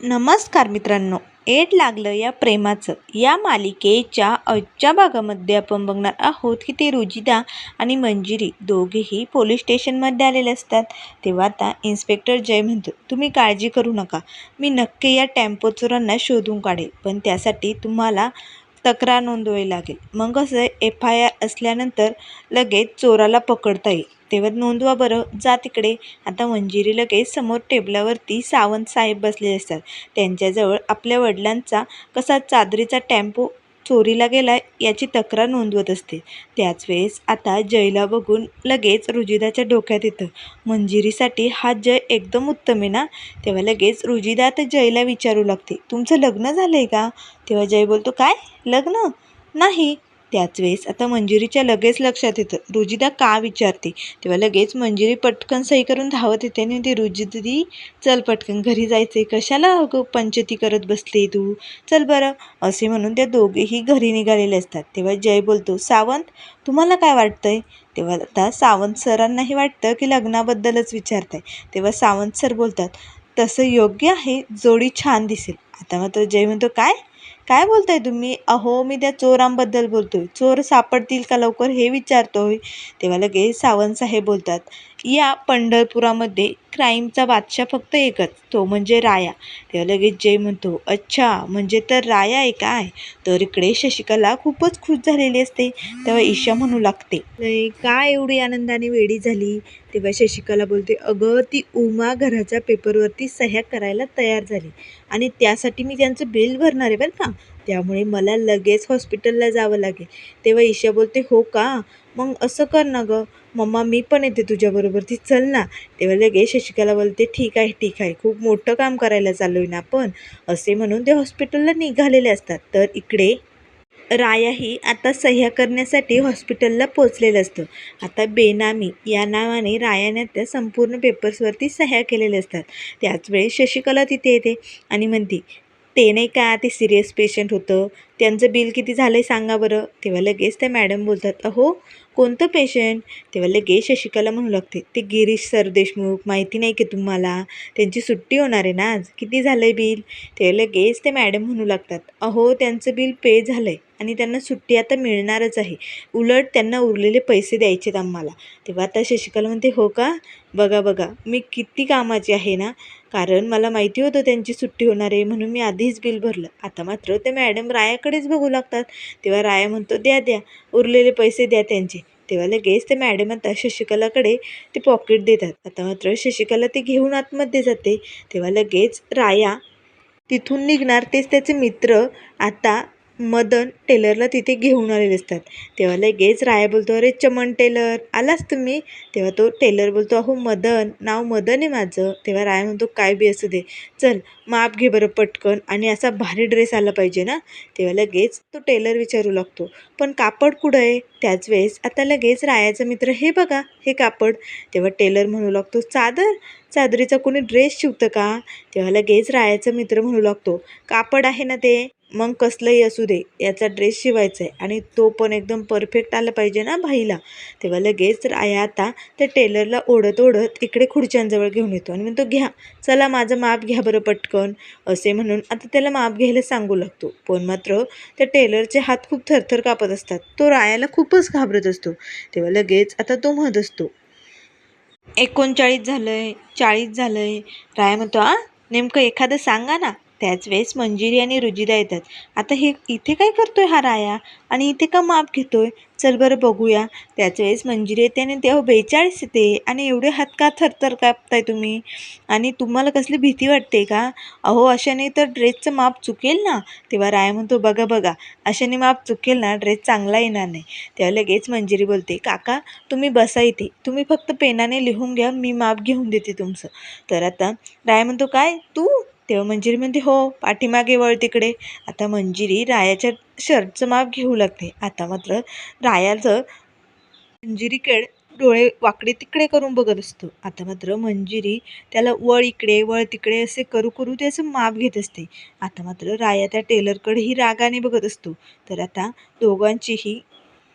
नमस्कार मित्रांनो एड लागलं या प्रेमाचं. या मालिकेच्या आजच्या भागामध्ये आपण बघणार आहोत की ते रुजिदा आणि मंजिरी दोघेही पोलीस स्टेशनमध्ये आलेले असतात. तेव्हा आता इन्स्पेक्टर जय म्हणतो तुम्ही काळजी करू नका. मी नक्की या टेम्पो चोरांना शोधून काढेल. पण त्यासाठी तुम्हाला तक्रार नोंदवावी लागेल. मग कसं एफ आय आर असल्यानंतर लगेच चोराला पकडता येईल. तेव्हा नोंदवा बरं. जा तिकडे. आता मंजिरी लगेच समोर टेबलावरती सावंत साहेब बसलेले असतात. त्यांच्याजवळ आपल्या वडिलांचा कसा चादरीचा टेम्पो चोरीला गेला याची तक्रार नोंदवत असते. त्याच वेळेस आता जयला बघून लगेच रुजिदाच्या डोक्यात येतं. मंजिरीसाठी हा जय एकदम उत्तम आहे ना? तेव्हा लगेच रुजिदा आता जयला विचारू लागते. तुमचं लग्न झालं आहे का? तेव्हा जय बोलतो काय? लग्न? नाही. त्याच वेळेस आता मंजिरीच्या लगेच लक्षात येतं. रुजिदा का विचारते? तेव्हा लगेच मंजिरी पटकन सही करून धावत येते आणि ती रुजिदी चल पटकन. घरी जायचे कशाला अगं पंचती करत बसली तू? चल बरं. असे म्हणून त्या दोघेही घरी निघालेले असतात. तेव्हा जय बोलतो सावंत तुम्हाला काय वाटतंय? तेव्हा आता सावंत सरांनाही वाटतं की लग्नाबद्दलच विचारताय. तेव्हा सावंत सर बोलतात तसं योग्य आहे. जोडी छान दिसेल. आता मात्र जय म्हणतो काय? काय बोलताय तुम्ही? अहो मी त्या चोरांबद्दल बोलतोय. चोर सापडतील का लवकर हे विचारतोय. तेव्हा लगेच सावंत साहेब बोलतात या पंढरपुरामध्ये क्राईमचा बादशाह फक्त एकच तो म्हणजे राया. तेव्हा लगेच जय म्हणतो अच्छा म्हणजे तर राया आहे काय? तर इकडे शशिकला खूपच खुश झालेली असते. तेव्हा ईशा म्हणू लागते काय एवढी आनंदाने वेडी झाली? तेव्हा शशिकला बोलते अगं ती उमा घराच्या पेपरवरती सह्या करायला तयार झाली आणि त्यासाठी मी त्यांचं बिल भरणार आहे बरं का? त्यामुळे मला लगेच हॉस्पिटलला जावं लागेल. तेव्हा ईशा बोलते हो का? मग असं कर ना गं. मम्मा मी पण येते तुझ्याबरोबर. ती चल ना. तेव्हा लगेच शशिकला बोलते ठीक आहे ठीक आहे. खूप मोठं काम करायला चाललो आहे ना आपण. असे म्हणून ते हॉस्पिटलला निघालेले असतात. तर इकडे रायाही आता सह्या करण्यासाठी हॉस्पिटलला पोचलेलं असतं. आता बेनामी या नावाने रायाने त्या संपूर्ण पेपर्सवरती सह्या केलेल्या असतात. त्याच वेळेस शशिकला तिथे येते आणि म्हणते ते नाही का ते सिरियस पेशंट होतं. त्यांचं बिल किती झालं आहे सांगा बरं. तेव्हा लगेच त्या मॅडम बोलतात अहो कोणतं पेशंट तेव्हा लगेच शशिकला म्हणू लागते ते गिरीश सरदेशमुख माहिती नाही की तुम्हाला? त्यांची सुट्टी होणार आहे ना आज. किती झालं आहे बिल? तेव्हा लगेच ते मॅडम म्हणू लागतात अहो त्यांचं बिल पे झालं आहे आणि त्यांना सुट्टी आता मिळणारच आहे. उलट त्यांना उरलेले पैसे द्यायचेत आम्हाला. तेव्हा आता शशिकला म्हणते हो का? बघा बघा. मी किती कामाची आहे ना? कारण मला माहिती होतं त्यांची सुट्टी होणार आहे म्हणून मी आधीच बिल भरलं. आता मात्र ते मॅडम रायाकडे रायाकडेच बघू लागतात. तेव्हा राया म्हणतो द्या द्या. उरलेले पैसे द्या त्यांचे. तेव्हा लगेच ते मॅडम आता शशिकलाकडे ते पॉकेट देतात. आता मात्र शशिकला ते घेऊन आतमध्ये जाते. तेव्हा लगेच राया तिथून निघणार तेच त्याचे मित्र आता मदन टेलरला तिथे घेऊन आलेले असतात. तेव्हा लगेच राया बोलतो अरे चमन टेलर आलास तुम्ही? तेव्हा तो टेलर बोलतो अहो मदन नाव मदन आहे माझं. तेव्हा राया म्हणतो काय बी असू दे. चल माप घे बरं पटकन आणि असा भारी ड्रेस आला पाहिजे ना. तेव्हा लगेच तो टेलर विचारू लागतो पण कापड कुठं आहे? त्याच वेळेस आता लगेच रायाचा मित्र हे बघा हे कापड. तेव्हा टेलर म्हणू लागतो चादर? चादरीचा कोणी ड्रेस शिवतं का? तेव्हा लगेच रायाचा मित्र म्हणू लागतो कापड आहे ना ते? मग कसलंही असू दे याचा ड्रेस शिवायचा आहे आणि तो पण एकदम परफेक्ट आला पाहिजे ना भाईला. तेव्हा लगेच आया आता त्या टेलरला ओढत ओढत इकडे खुर्च्यांजवळ घेऊन येतो आणि म्हणतो घ्या चला माझं माप घ्या बरं पटकन. असे म्हणून आता त्याला माप घ्यायला सांगू लागतो. पण मात्र त्या टेलरचे हात खूप थरथर कापत असतात. तो रायाला खूपच घाबरत असतो. तेव्हा लगेच आता तो म्हणत असतो एकोणचाळीस झालं आहे चाळीस झालं आहे राया म्हणतो आ नेमकं एखादं सांगा ना. त्याच वेळेस मंजिरी आणि रुजिदा येतात. आता हे इथे काय करतोय हा राया? आणि इथे का माप घेतोय? चल बरं बघूया. त्याच वेळेस मंजिरी येते आणि तेव्हा बेचाळीस येते. आणि एवढे हात का थरथर कापताय तुम्ही? आणि तुम्हाला कसली भीती वाटते का? अहो अशाने तर ड्रेसचं माप चुकेल ना? तेव्हा राया म्हणतो बघा बघा अशाने माप चुकेल ना ड्रेस चांगला येणार नाही. तेव्हा लगेच मंजिरी बोलते काका तुम्ही बसा इथे. तुम्ही फक्त पेनाने लिहून घ्या मी माप घेऊन देते तुमचं. तर आता राया म्हणतो काय? तू? तेव्हा मंजिरी म्हणते हो पाठीमागे वळ तिकडे. आता मंजिरी रायाच्या शर्टचं माप घेऊ लागते. आता मात्र रायाचं मंजिरीकडे डोळे वाकडे तिकडे करून बघत असतो. आता मात्र मंजिरी त्याला वळ इकडे वळ तिकडे असे करू करू त्याचं माप घेत असते. आता मात्र राया त्या टेलरकडेही रागाने बघत असतो. तर आता दोघांचीही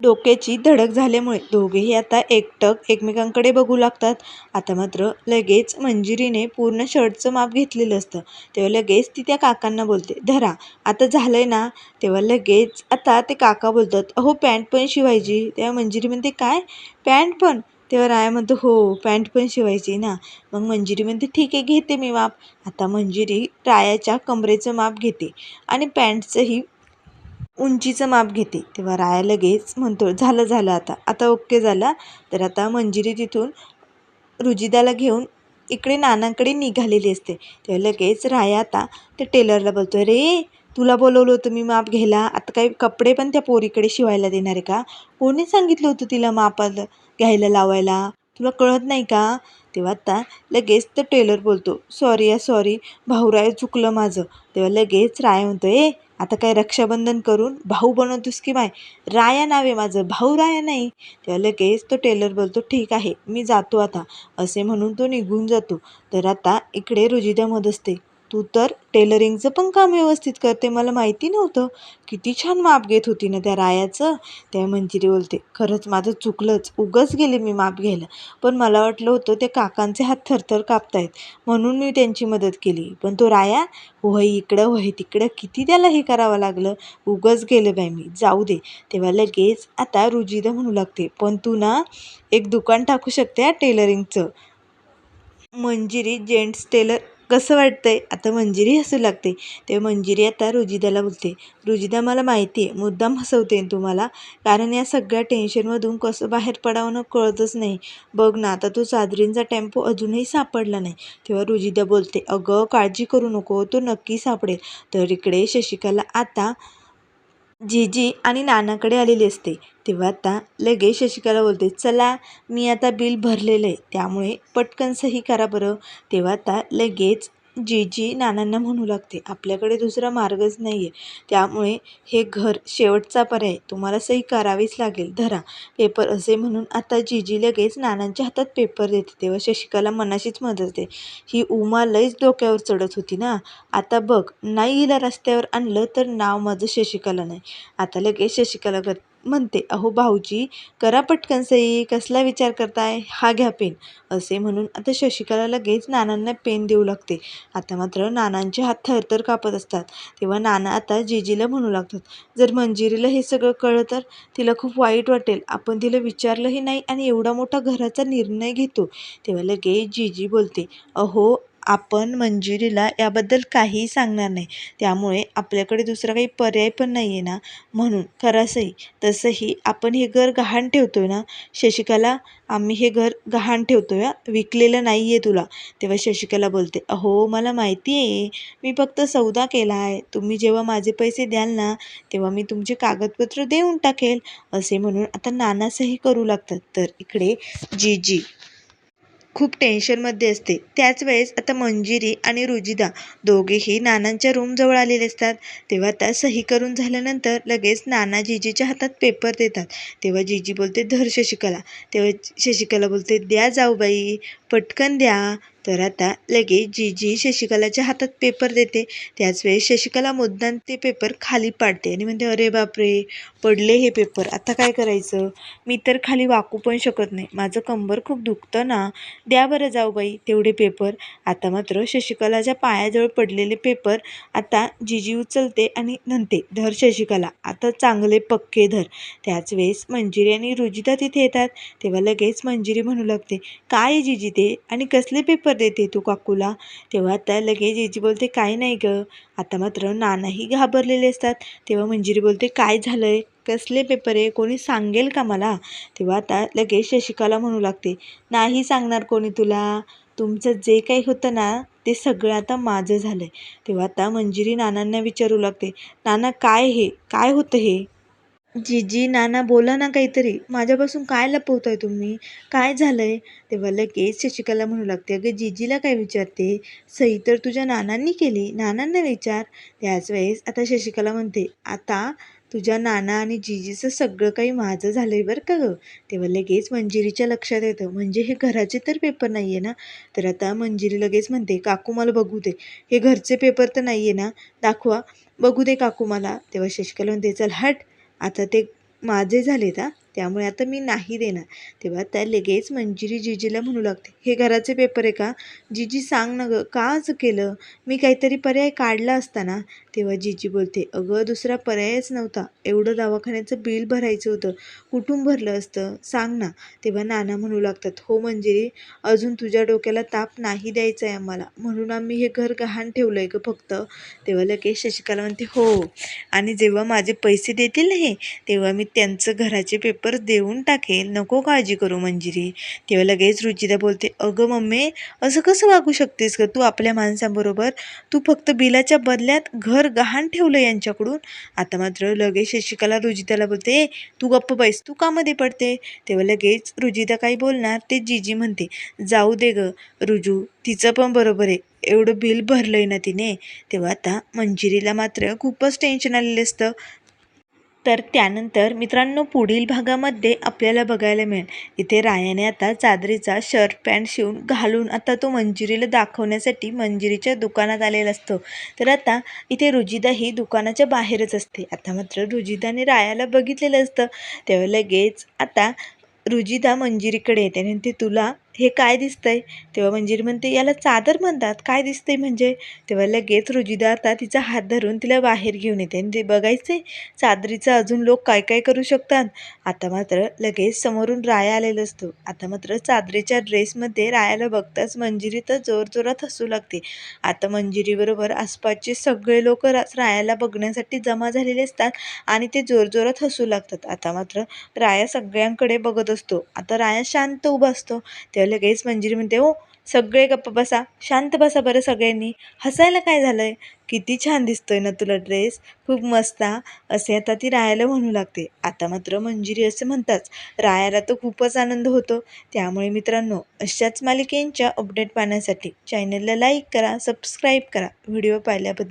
डोक्याची धडक झाल्यामुळे दोघेही आता एकटक एकमेकांकडे बघू लागतात. आता मात्र लगेच मंजिरीने पूर्ण शर्टचं माप घेतलेलं असतं. तेव्हा लगेच ती त्या काकांना बोलते धरा आता झालंय ना? तेव्हा लगेच आता ते काका बोलतात अहो पॅन्ट पण शिवायची. तेव्हा मंजिरी म्हणते काय? पॅन्ट पण? तेव्हा राया म्हणतो हो पॅन्ट पण शिवायची ना. मग मंजिरी म्हणते ठीक आहे घेते मी माप. आता मंजिरी रायाच्या कमरेचं माप घेते आणि पॅन्टचंही उंचीचं माप घेते. तेव्हा राया लगेच म्हणतो झालं झालं आता. आता ओके झाला. तर आता मंजिरी तिथून रुजिदाला घेऊन इकडे नानांकडे निघालेली असते. तेव्हा लगेच राया आता त्या टेलरला बोलतो रे तुला बोलवलं होतं मी माप घ्यायला. आता काही कपडे पण त्या पोरीकडे शिवायला देणार आहे का? कोणी सांगितलं होतं तिला मापाला घ्यायला लावायला? तुला कळत नाही का? तेव्हा आता लगेच तर टेलर बोलतो सॉरी या सॉरी. भाऊराय चुकलं माझं. तेव्हा लगेच राय म्हणतो ए आता काय रक्षाबंधन करून भाऊ बनवतोस की माय राया नाव आहे माझं. भाऊ राया नाही. तेव्हा लगेच तो टेलर बोलतो ठीक आहे मी जातो आता. असे म्हणून तो निघून जातो. तर आता इकडे रुजिदा मत असते. तू तर टेलरिंगचं पण काम व्यवस्थित करते मला माहिती नव्हतं. किती छान माप घेत होती ना त्या रायाचं. त्या मंजिरी बोलते खरंच माझं चुकलंच. उगच गेले मी माप घ्यायला. पण मला वाटलं होतं ते काकांचे हात थरथर कापतायत. म्हणून मी त्यांची मदत केली. पण तो राया वही इकडं वही तिकडं किती त्याला हे करावं लागलं? उगच गेलं बाई मी. जाऊ दे. तेव्हा लगेच आता रुजिदा म्हणू लागते पण तू ना एक दुकान टाकू शकते या टेलरिंगचं. मंजिरी जेंट्स टेलर कसं वाटतं आहे आता मंजिरी हसू लागते. तेव्हा मंजिरी आता रुजिदाला बोलते रुजिदा मला माहिती आहे मुद्दाम हसवते तुम्हाला? कारण या सगळ्या टेन्शनमधून कसं बाहेर पडावं कळतच नाही. बघ ना आता तो चादरींचा टेम्पो अजूनही सापडला नाही. तेव्हा रुजिदा बोलते अगं काळजी करू नको तो नक्की सापडेल. तर इकडे शशिकाला आता जीजी आणि नानाकडे आलेली असते. तेव्हा आता लगेच शशिकाला बोलते चला मी आता बिल भरलेलं आहे त्यामुळे पटकन सही करा बरं. तेव्हा आता लगेच जीजी नानांना म्हणू लागते आपल्याकडे दुसरा मार्गच नाही आहे त्यामुळे हे घर शेवटचा पर्याय. तुम्हाला सही करावीच लागेल. धरा. पेपर असे म्हणून आता जीजी लगेच नानांच्या हातात पेपर देते. तेव्हा शशिकाला मनाशीच मदत होते ही उमा लईच डोक्यावर चढत होती ना? आता बघ नाही हिला रस्त्यावर आणलं तर नाव माझं शशिकाला नाही. आता लगेच शशिकाला कर म्हणते अहो भाऊजी करा पटकन सई कसला विचार करताय? हा घ्या पेन. असे म्हणून आता शशिकला लगेच नानांना पेन देऊ लागते. आता मात्र नानांचे हात थरथर कापत असतात. तेव्हा नाना आता जीजीला म्हणू लागतात जर मंजिरीला हे सगळं कळलं तर तिला खूप वाईट वाटेल. आपण तिला विचारलंही नाही आणि एवढा मोठा घराचा निर्णय घेतो. तेव्हा लगेच जीजी बोलते अहो आपण मंजिरीला याबद्दल काहीही सांगणार नाही. त्यामुळे आपल्याकडे दुसरा काही पर्याय पण नाही आहे ना? म्हणून खरंचही तसंही आपण हे घर गहाण ठेवतो आहे ना? शशिकाला आम्ही हे घर गहाण ठेवतो आहे विकलेलं नाही आहे तुला. तेव्हा शशिकाला बोलते अहो मला माहिती आहे मी फक्त सौदा केला आहे तुम्ही जेव्हा माझे पैसे द्याल ना तेव्हा मी तुमचे कागदपत्र देऊन टाकेल. असे म्हणून आता नानासही करू लागतात. तर इकडे जी जी खूप टेन्शनमध्ये असते. त्याच वेळेस आता मंजिरी आणि रुजिदा दोघेही नानांच्या रूमजवळ आलेले असतात. तेव्हा त्या सही करून झाल्यानंतर लगेच नाना जीजीच्या हातात पेपर देतात. तेव्हा जीजी बोलते धर शशिकला. तेव्हा शशिकला बोलते द्या जाऊ बाई पटकन द्या. तर आता लगेच जीजी शशिकलाच्या हातात पेपर देते. त्याच वेळेस शशिकला मुद्दाम ते पेपर खाली पाडते आणि म्हणते अरे बापरे पडले हे पेपर आता काय करायचं? मी तर खाली वाकू पण शकत नाही. माझं कंबर खूप दुखतं ना. द्या बरं जाऊ बाई तेवढे पेपर आता मात्र शशिकलाच्या पायाजवळ पडलेले पेपर आता जिजी उचलते आणि म्हणते धर शशिकला आता चांगले पक्के धर. त्याच वेळेस मंजिरी आणि रुजिता तिथे येतात. तेव्हा लगेच मंजिरी म्हणू लागते काय जीजी ते? आणि कसले पेपर देते तू काकूला. तेव्हा आता लगेच जिजी बोलते काय नाही गं. आता मात्र नानाही घाबरलेले असतात. तेव्हा मंजिरी बोलते काय झालं आहे कसले पेपर आहे? कोणी सांगेल का मला? तेव्हा आता लगेच शशिकाला म्हणू लागते नाही सांगणार कोणी तुला. तुमचं जे काही होतं ना ते सगळं आता माझं झालं आहे तेव्हा आता मंजिरी नानांना विचारू लागते नाना काय हे? काय होतं हे? जीजी नाना बोला ना काहीतरी. माझ्यापासून काय लपवताय तुम्ही? काय झालंय? तेव्हा लगेच शशिकाला म्हणू लागते अगं जीजीला काय विचारते? सही तर तुझ्या नानांनी केली. नानांना विचार. त्याच वेळेस आता शशिकाला म्हणते आता तुझ्या नाना आणि जीजीचं सगळं काही माझं झालं आहे बरं का गं? तेव्हा लगेच मंजिरीच्या लक्षात येतं. म्हणजे हे घराचे तर पेपर नाही आहे ना? तर आता मंजिरी लगेच म्हणते काकू मला बघू दे. हे घरचे पेपर तर नाही आहे ना? दाखवा. बघू दे काकू मला. तेव्हा शशिकला म्हणते चल हट. आता ते माझे झालेत हां. त्यामुळे आता मी नाही देणार. तेव्हा त्या लगेच मंजिरी जिजीला म्हणू लागते हे घराचे पेपर आहे का? जिजी सांग ना गं का असं केलं? मी काहीतरी पर्याय काढला असता ना तेव्हा जीजी बोलते अगं दुसरा पर्यायच नव्हता. एवढं दवाखान्याचं बिल भरायचं होतं. कुठून भरलं असतं? सांग ना. तेव्हा नाना म्हणू लागतात हो मंजिरी अजून तुझ्या डोक्याला ताप नाही द्यायचा आहे आम्हाला. म्हणून आम्ही हे घर गहाण ठेवलं आहे गं फक्त. तेव्हा लगेच शशिकला म्हणते हो. आणि जेव्हा माझे पैसे देतील नाही हे तेव्हा मी त्यांचं घराचे पेपर देऊन टाकेल नको काळजी करू मंजिरी. तेव्हा लगेच रुचिता बोलते अगं मम्मी असं कसं वागू शकतेस गं? तू आपल्या माणसांबरोबर तू फक्त बिलाच्या बदल्यात घर गहाण ठेवलं यांच्याकडून. आता मात्र लगेच शशिकला रुजिताला बोलते तू गप्प बैस तू कामध्ये पडते. तेव्हा लगेच रुजिता काही बोलणार ते जीजी म्हणते जाऊ दे ग रुजू तिचं पण बरोबर आहे एवढं बिल भरलंय ना तिने. तेव्हा आता मंजिरीला मात्र खूपच टेन्शन आलेलं असतं. तर त्यानंतर मित्रांनो पुढील भागामध्ये आपल्याला बघायला मिळेल. इथे रायाने आता चादरीचा शर्ट पॅन्ट शिवून घालून आता तो मंजिरीला दाखवण्यासाठी मंजिरीच्या दुकानात आलेला असतो. तर आता इथे रुजिदा ही दुकानाच्या बाहेरच असते. आता मात्र रुजिदाने रायाला बघितलेलं असतं. तेव्हा लगेच आता रुजिदा मंजिरीकडे येते आणि ते तुला हे काय दिसतंय? तेव्हा मंजिरी म्हणते याला चादर म्हणतात. काय दिसतंय म्हणजे? तेव्हा लगेच रुजिदा आता तिचा हात धरून तिला बाहेर घेऊन येते. म्हणजे आणि ते बघायचे चादरीचं अजून लोक काय काय करू शकतात? आता मात्र लगेच समोरून राया आलेला असतो. आता मात्र चादरीच्या ड्रेसमध्ये रायाला बघताच मंजिरी तर जोरजोरात हसू लागते. आता मंजिरीबरोबर आसपासचे सगळे लोक रायाला बघण्यासाठी जमा झालेले असतात आणि ते जोरजोरात हसू लागतात. आता मात्र राया सगळ्यांकडे बघत असतो. आता राया शांत उभा असतो. तेव्हा लगेच मंजिरी म्हणते हो सगळे गप्प बसा शांत बसा बरं सगळ्यांनी. हसायला काय झालं आहे किती छान दिसतोय ना तुला ड्रेस. खूप मस्त असे आता ती रायाला म्हणू लागते. आता मात्र मंजिरी असे म्हणताच रायाला तर खूपच आनंद होतो. त्यामुळे मित्रांनो अशाच मालिकेंच्या अपडेट पाहण्यासाठी चॅनलला लाईक करा सबस्क्राईब करा. व्हिडिओ पाहिल्याबद्दल